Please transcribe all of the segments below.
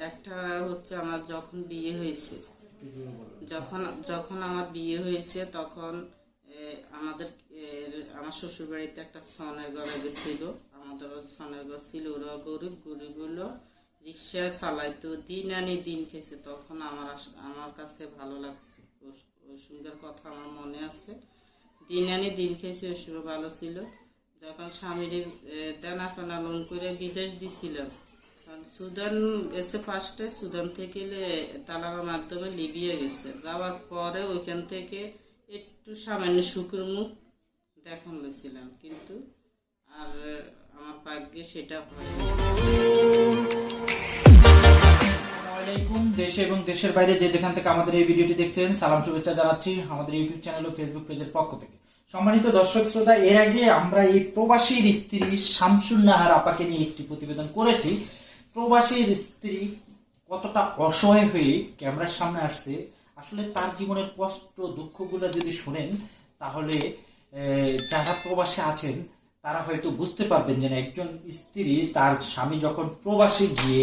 একটা হচ্ছে আমার যখন বিয়ে হয়েছে, যখন যখন আমার বিয়ে হয়েছে তখন আমাদের আমার শ্বশুর বাড়িতে একটা সনের ঘরে গেছিল আমাদের সনের ঘর ছিল ওরা গরিব গরিব হলো রিক্সা চালাইতো, দিন আনি দিন খেয়েছে। তখন আমার আমার কাছে ভালো লাগছে। ওই- সঙ্গের কথা আমার মনে আছে। দিন আনি দিন খেয়েছে ওই ভালো ছিল। যখন স্বামীর দেনা ফেনা লোন করে বিদেশ দিছিলাম সুদান গেছে ফার্স্টে সুদান থেকে তালাবার মাধ্যমে লিবিয়া গেছে। যাওয়ার পরে ওইখান থেকে একটু সামান্য শুকুর মুখ দেখান লইছিলাম কিন্তু আর আমার ভাগ্যে সেটা আসসালামাইকুম দেশে এবং দেশের বাইরে যে যেখান থেকে আমাদের এই ভিডিওটি দেখছেন, সালাম শুভেচ্ছা জানাচ্ছি আমাদের ইউটিউব চ্যানেল ও ফেসবুক পেজের পক্ষ থেকে। সম্মানিত দর্শক শ্রোতা, এর আগে আমরা এই প্রবাসীর স্ত্রী শামসুন নাহার আপাকে নিয়ে একটি প্রতিবেদন করেছি। প্রবাসীর স্ত্রী কতটা অসহায় হয়ে ক্যামেরার সামনে আসছে, আসলে তার জীবনের কষ্ট দুঃখগুলো যদি শোনেন, তাহলে যারা প্রবাসে আছেন, তারা হয়তো বুঝতে পারবেন যে একজন স্ত্রী তার স্বামী যখন প্রবাসে গিয়ে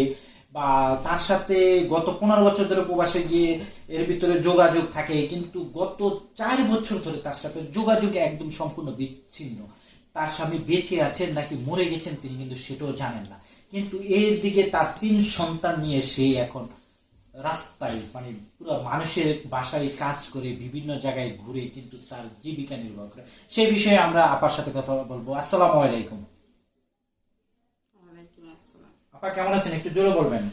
বা তার সাথে গত পনেরো বছর ধরে প্রবাসে গিয়ে এর ভিতরে যোগাযোগ থাকে, কিন্তু গত চার বছর ধরে তার সাথে যোগাযোগ একদম সম্পূর্ণ বিচ্ছিন্ন। তার স্বামী বেঁচে আছেন নাকি মরে গেছেন তিনি কিন্তু সেটাও জানেন না। কিন্তু এর দিকে তার তিন সন্তান নিয়ে সে এখন রাস্তায় মানে পুরো মানুষের বাসায় কাজ করে বিভিন্ন জায়গায় ঘুরে কিন্তু তার জীবিকা নির্বাহ করে। সেই বিষয়ে আমরা আপার সাথে কথা বলব। আসসালামু আলাইকুম। আপা কেমন আছেন? একটু জোরে বলবেন।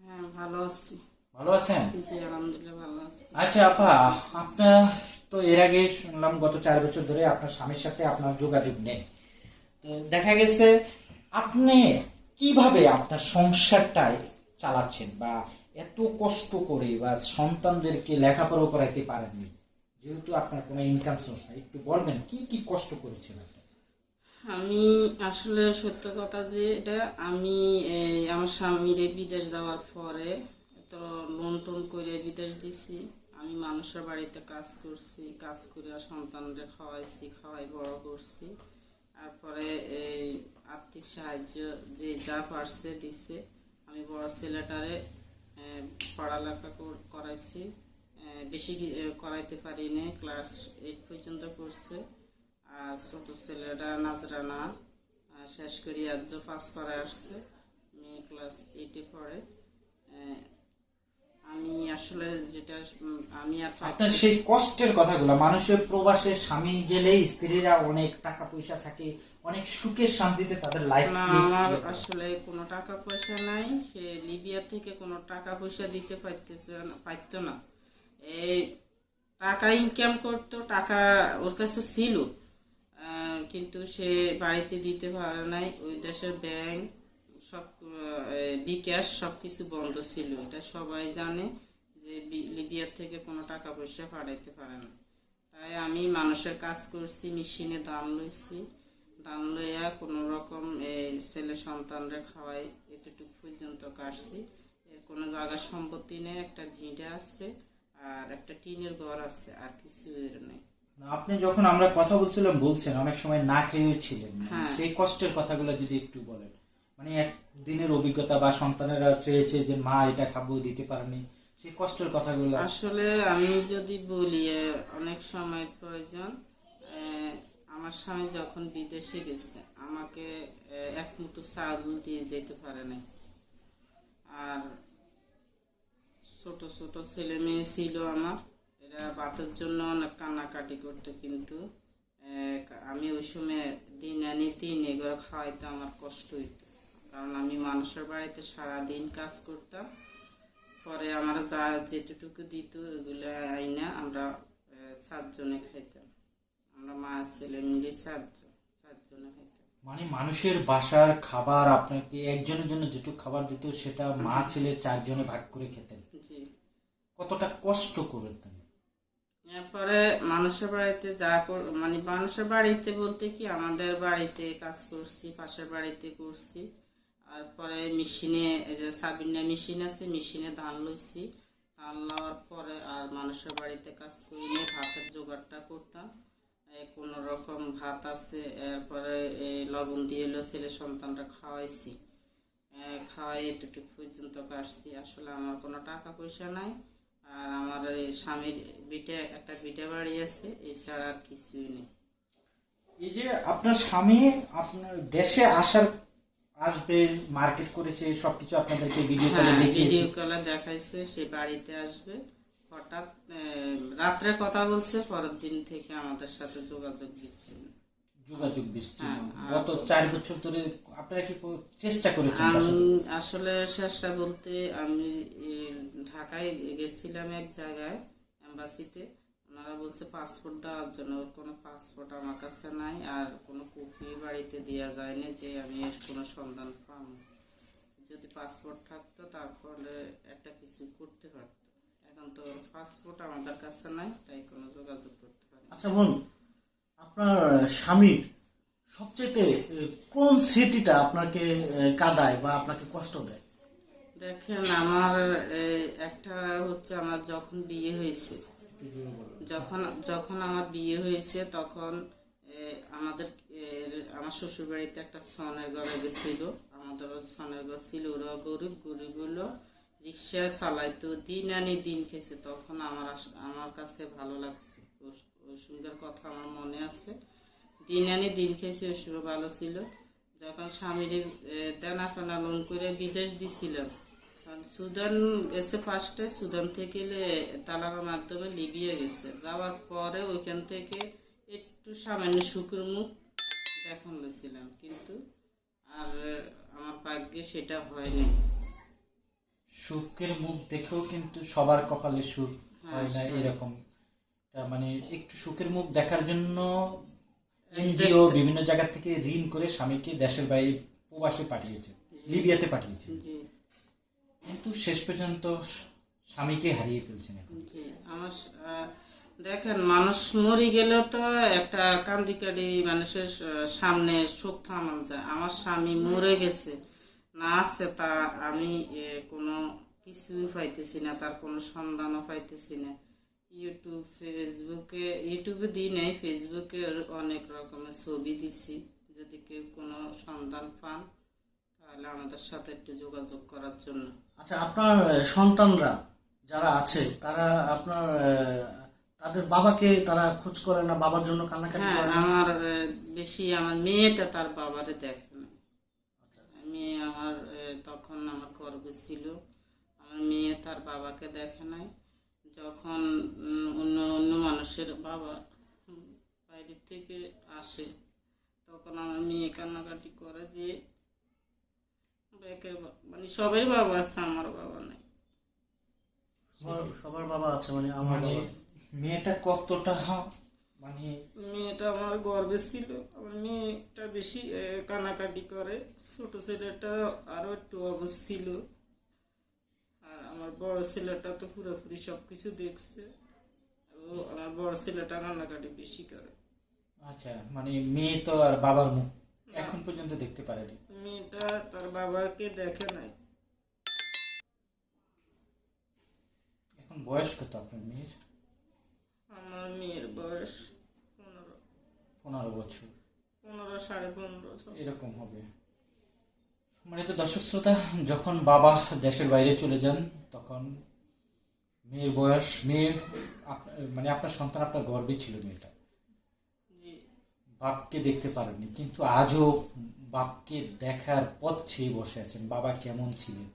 হ্যাঁ ভালো আছি। ভালো আছেন? জি আলহামদুলিল্লাহ ভালো আছি। আচ্ছা আপা আপনার তো এর আগে শুনলাম গত চার বছর ধরে আপনার স্বামীর সাথে আপনার যোগাযোগ নেই। তো দেখা গেছে আপনি কীভাবে আপনার সংসারটাই চালাচ্ছেন বা এত কষ্ট করে বা সন্তানদেরকে লেখাপড়া করাইতে পারেননি? যেহেতু আপনার কোনো ইনকাম সোর্স নাই, একটু বলবেন, কি কি কষ্ট করেছেন আমি আসলে সত্য কথা যে এটা আমি আমার স্বামীর বিদেশ যাওয়ার পরে তো লোন টোন করে বিদেশ দিছি। আমি মানুষের বাড়িতে কাজ করছি, কাজ করে সন্তানদের খাওয়াইছি, খাওয়াই বড় করছি। তারপরে এই আর্থিক সাহায্য যে যা পারছে দিছে, আমি বড় ছেলেটারে পড়ালেখা কর- করাইছি। বেশি করাইতে পারিনি ক্লাস এইট পর্যন্ত করছে। আর ছোট ছেলেটা নাজরানা শেষ করি আজ পাস করে আসছে, মেয়ে ক্লাস এইটে পড়ে। আমি আসলে যেটা আমি আর আপনার সেই কষ্টের কথাগুলো মানুষের প্রবাসে স্বামী গেলেই স্ত্রীরা অনেক টাকা পয়সা থাকে অনেক সুখের শান্তিতে তাদের লাইফ আমার আসলে কোনো টাকা পয়সা নাই সে লিবিয়া থেকে কোনো টাকা পয়সা দিতে পারতেছে পারতো না। এই টাকা ইনকাম করতো টাকা ওর কাছে ছিল কিন্তু সে বাড়িতে দিতে পারে নাই ওই দেশের ব্যাংক সব বিকাশ সব কিছু বন্ধ ছিল এটা সবাই জানে। যে লিবিয়ার থেকে কোনো টাকা পয়সা পাঠাইতে পারে না। তাই আমি মানুষের কাজ করছি মেশিনে দাম লইছি। দাম লইয়া কোন রকম এই ছেলে সন্তানরা খাওয়াই এতটুকু পর্যন্ত কাটছি। এর কোনো জায়গা সম্পত্তি নেই একটা ভিড়ে আছে আর একটা টিনের ঘর আছে আর কিছু এর নেই আপনি যখন আমরা কথা বলছিলাম বলছেন অনেক সময় না খেয়েও ছিলেন। হ্যাঁ। সেই কষ্টের কথাগুলো যদি একটু বলেন। মানে এক দিনের অভিজ্ঞতা বা সন্তানেরা চেয়েছে যে মা এটা খাব দিতে পারেনি। সেই কষ্টের কথাগুলো। আসলে আমি যদি বলি অনেক সময় প্রয়োজন আমার স্বামী যখন বিদেশে গেছে, আমাকে এক মুঠো চাউল দিয়ে যেতে পারে নাই। আর ছোট ছোট ছেলে মেয়ে ছিল আমার, এরা ভাতের জন্য অনেক কান্নাকাটি করতো, কিন্তু আমি ওই সময় দিন আনি দিন এগুলো খাওয়াইতে আমার কষ্ট হইতো। কারণ আমি মানুষের বাড়িতে সারাদিন কাজ করতাম পরে আমার যা যেটুকু দিত এগুলো আইনা আমরা সাতজনে খাইতাম। আমরা মা ছেলে মিলে চারজন চারজনে খাইতাম। মানে মানুষের বাসার খাবার আপনাকে একজনের জন্য যেটুকু খাবার দিত সেটা মা ছেলে চারজনে ভাগ করে খেতেন। জি। কতটা কষ্ট করতেন? এরপরে মানুষের বাড়িতে যা মানে মানুষের বাড়িতে বলতে কি আমাদের বাড়িতে কাজ করছি পাশের বাড়িতে করছি। আর পরে মেশিনে সাবিনা মেশিন আছে, মেশিনে ধান লইছি। ধান লওয়ার পরে আর মানুষের বাড়িতে কাজ করি নিয়ে ভাতের জোগাড়টা করতাম। কোনো রকম ভাত আছে, এরপরে লবণ দিয়ে এলো ছেলে সন্তানটা খাওয়াইছি। খাওয়াই এটুকু পর্যন্ত আসছি আসলে আমার কোনো টাকা পয়সা নাই। আর আমার স্বামীর বিটে, একটা বিটে বাড়ি আছে এছাড়া আর কিছুই নেই। এই যে আপনার স্বামী আপনার দেশে আসার আসবে মার্কেট করেছে সবকিছু আপনাদেরকে ভিডিও করে হ্যাঁ দেখিয়েছে। ভিডিও কলে দেখাইছে সে বাড়িতে আসবে। হঠাৎ রাত্রে কথা বলছে পরের দিন থেকে আমাদের সাথে যোগাযোগ দিচ্ছে যোগাযোগ বিচ্ছিন্ন। হ্যাঁ, গত চার বছর ধরে আপনারা কি চেষ্টা করেছেন আমি আসলে চেষ্টা বলতে আমি ঢাকায় গেছিলাম এক জায়গায় এম্বাসিতে ওনারা বলছে পাসপোর্ট দেওয়ার জন্য। কোনো পাসপোর্ট আমার কাছে নাই আর কোনো কপি বাড়িতে দেওয়া যায়নি যে আমি এর কোনো সন্ধান পাম যদি পাসপোর্ট থাকতো তারপরে একটা কিছু করতে পারতো। এখন তো পাসপোর্ট আমাদের কাছে নাই তাই কোনো যোগাযোগ করতে পারি আচ্ছা বোন আপনার স্বামীর সবচেয়ে কোন স্মৃতিটা আপনাকে কাঁদায় বা আপনাকে কষ্ট দেয়? দেখেন আমার একটা হচ্ছে আমার যখন বিয়ে হয়েছে যখন যখন আমার বিয়ে হয়েছে, তখন আমাদের আমার শ্বশুর বাড়িতে একটা সনের ঘরে গেছিল আমাদের সনের ঘর ছিল। ওরা গরিব গরিব হলো। রিক্সা চালাইতো, দিন আনি দিন খেয়েছে। তখন আমার আমার কাছে ভালো লাগছে। ওই- সঙ্গের কথা আমার মনে আছে। দিন আনি দিন খেয়েছে ওই ভালো ছিল। যখন স্বামীর দেনা ফেনা লোন করে বিদেশ দিছিলাম সুদান গেছে ফার্স্টে সুদান থেকে তালার মাধ্যমে লিবিয়া গেছে। যাওয়ার পরে ওইখান থেকে একটু সামান্য শুকুর মুখ দেখান লইছিলাম কিন্তু আর আমার ভাগ্যে সেটা হয়নি। সুখের মুখ দেখেও কিন্তু সবার কপালে সুখ হ্যাঁ, হয় না এরকম। মানে একটু সুখের মুখ দেখার জন্য এনজিও বিভিন্ন জায়গা থেকে ঋণ করে স্বামীকে দেশের বাইরে প্রবাসে পাঠিয়েছে লিবিয়াতে পাঠিয়েছে। জি। কিন্তু শেষ পর্যন্ত স্বামীকে হারিয়ে ফেলছেন আমার দেখেন, মানুষ মরে গেলে তো একটা কান্দিকাটি মানুষের সামনে চোখ থামানো যায়। আমার স্বামী মরে গেছে, না আছে তা আমি কোনো কিছুই পাইতেছি না, তার কোনো সন্ধানও পাইতেছি না। ইউটিউব, ফেসবুকে, ইউটিউবে দিই নাই, ফেসবুকে অনেক রকমের ছবি দিছি। যদি কেউ কোনো সন্ধান পান, তাহলে আমাদের সাথে একটু যোগাযোগ করার জন্য। আচ্ছা আপনার সন্তানরা যারা আছে তারা আপনার তাদের বাবাকে তারা খোঁজ করে না? বাবার জন্য কান্নাকাটি হ্যাঁ করে না? আমার বেশি আমার মেয়েটা তার বাবারে দেখে না। আচ্ছা, মেয়ে আমার তখন আমার গর্বে ছিল। আমার মেয়ে তার বাবাকে দেখে নাই। যখন অন্য অন্য মানুষের বাবা বাইরের থেকে আসে তখন আমার মেয়ে কান্নাকাটি করে যে মানে সবারই বাবা আছে আমার বাবা নাই। সবার- সবার বাবা আছে মানে আমার মানে বাবা। মেয়েটা কতটা মানে মেয়েটা আমার গর্বে ছিল। আমার মেয়েটা বেশি কানাকাটি করে। ছোট ছেলেটা আরও একটু অবশ ছিল। আর আমার বড় ছেলেটা তো পুরোপুরি সবকিছু দেখছে। ও আমার বড় ছেলেটা কান্নাকাটি বেশি করে। আচ্ছা মানে মেয়ে তো আর বাবার মুখ। এখন পর্যন্ত দেখতে পারেনি। মেয়েটা তার বাবাকে দেখে নাই। এখন বয়স কত আপনার মেয়ের? আমার মেয়ের বয়স পনেরো। পনেরো বছর। পনেরো সাড়ে পনেরো এরকম হবে। সম্মানিত দর্শক শ্রোতা যখন বাবা দেশের বাইরে চলে যান তখন মেয়ের বয়স মেয়ে আপ- মানে আপনার সন্তান আপনার গর্বে ছিল মেয়েটা। বাপকে দেখতে পারেননি, কিন্তু আজও বাপকে দেখার পথ ছেয়ে বসে আছেন। বাবা কেমন ছিলেন?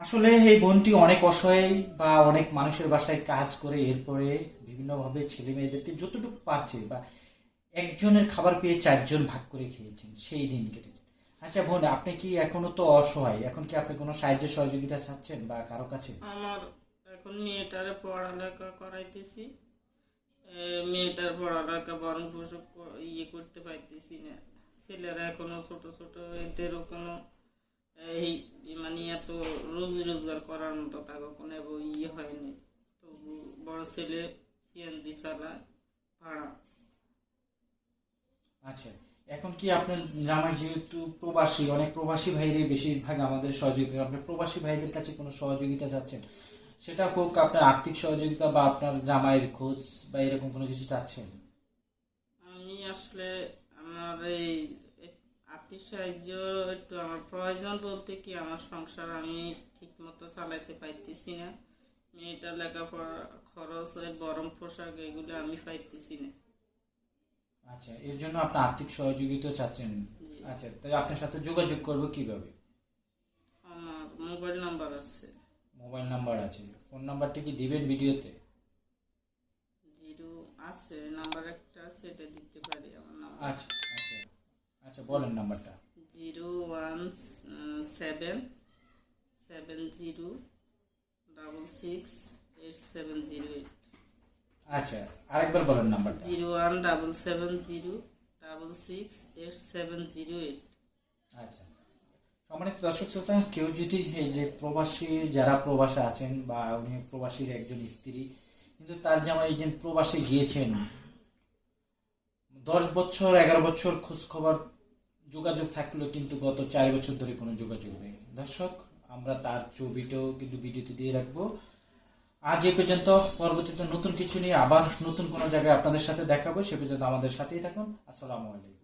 আসলে এই বোনটি অনেক অসহায় বা অনেক মানুষের বাসায় কাজ করে এরপরে বিভিন্নভাবে ছেলে মেয়েদেরকে যতটুকু পারছে বা একজনের খাবার পেয়ে চারজন ভাগ করে খেয়েছেন, সেই দিন কেটেছে। আচ্ছা বোন, আপনি কি এখনও তো অসহায়? এখন কি আপনি কোনো সাহায্য সহযোগিতা চাচ্ছেন বা কারও কাছে? আমার এখন মেয়েটারে পড়ালেখা করাইতেছি। মেয়েটার পড়ালেখা বরং পোষক ইয়ে করতে পারতেছি না। ছেলেরা এখনও ছোট ছোট, এদেরও কোনো এই মানে এত রোজি রোজগার করার মতো তাকে কোনো ইয়ে হয়নি তবু বড় ছেলে সিএনজি চালায় ভাড়া আচ্ছা এখন কি আপনার জামাই যেহেতু প্রবাসী, অনেক প্রবাসী ভাইরে বেশিরভাগ আমাদের সহযোগিতা আপনার প্রবাসী ভাইদের কাছে কোনো সহযোগিতা চাচ্ছেন? সেটা হোক আপনার আর্থিক সহযোগিতা বা আপনার জামাইয়ের খোঁজ বা এরকম কোনো কিছু চাচ্ছেন? আমি আসলে আমার এই আর্থিক সাহায্য একটু আমার প্রয়োজন বলতে কি আমার সংসার আমি ঠিক মতো চালাইতে পাইতেছি না। মেয়েটার লেখাপড়া খরচ ওই গরম পোশাক এগুলো আমি পাইতেছি না। আচ্ছা এর জন্য আপনি আর্থিক সহযোগিতা চাচ্ছেন? আচ্ছা তাই আপনার সাথে যোগাযোগ করব কীভাবে? আমার মোবাইল নাম্বার আছে। মোবাইল নাম্বার আছে। ফোন নাম্বারটা কি দিবেন ভিডিওতে? জিরো আছে নাম্বার একটা এটা দিতে পারি আমার নাম্বার। আচ্ছা আচ্ছা আচ্ছা বলেন নাম্বারটা। Zero one seven seven zero double six eight seven zero eight. আচ্ছা আরেকবার বলেন নাম্বারটা। Zero one double seven zero double six eight seven zero eight. আচ্ছা। সম্মানিত দর্শক শ্রোতা, কেউ যদি এই যে প্রবাসী, যারা প্রবাসে আছেন বা উনি প্রবাসীর একজন স্ত্রী, কিন্তু তার জামাই যে প্রবাসে গিয়েছেন, দশ বছর, এগারো বছর খোঁজ খবর যোগাযোগ থাকলেও কিন্তু গত চার বছর ধরে কোনো যোগাযোগ নেই। দর্শক, আমরা তার ছবিটাও কিন্তু ভিডিওতে দিয়ে রাখব। আজ এ পর্যন্ত, পরবর্তীতে নতুন কিছু নিয়ে আবার নতুন কোনো জায়গায় আপনাদের সাথে দেখাবো। সে পর্যন্ত আমাদের সাথেই থাকুন। আসসালামু আলাইকুম।